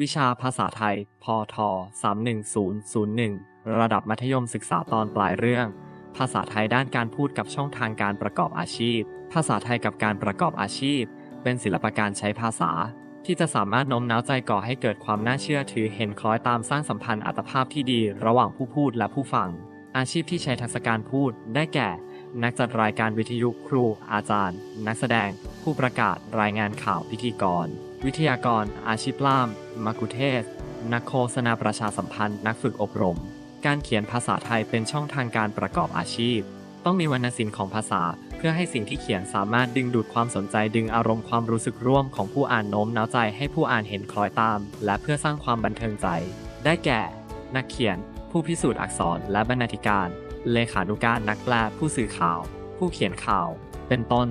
วิชาภาษาไทย พท 31001 ระดับมัธยมศึกษาตอนปลายเรื่อง ภาษาไทยด้านการพูดกับช่องทางการประกอบอาชีพ ภาษาไทยกับการประกอบอาชีพ เป็นศิลปการใช้ภาษา ที่จะสามารถโน้มน้าวใจก่อให้เกิดความน่าเชื่อถือเห็นคล้อยตามสร้างสัมพันธ์อัตภาพที่ดีระหว่างผู้พูดและผู้ฟัง อาชีพที่ใช้ทักษะการพูด ได้แก่ นักจัดรายการวิทยุครู อาจารย์ นักแสดง ผู้ประกาศรายงานข่าวพิธีกร วิทยากร อาชีพล่าม มักุเทศ นักโฆษณาประชาสัมพันธ์ นักฝึกอบรม การเขียนภาษาไทยเป็นช่องทางการประกอบอาชีพ ต้องมีวรรณศิลป์ของภาษา เพื่อให้สิ่งที่เขียนสามารถดึงดูดความสนใจดึงอารมณ์ความรู้สึกร่วมของผู้อ่านโน้มน้าวใจให้ผู้อ่านเห็นคล้อยตาม และเพื่อสร้างความบันเทิงใจ ได้แก่ นักเขียน ผู้พิสูจน์อักษร และบรรณาธิการ เลขานุการนักแปลผู้สื่อข่าว ผู้เขียนข่าว เป็นต้น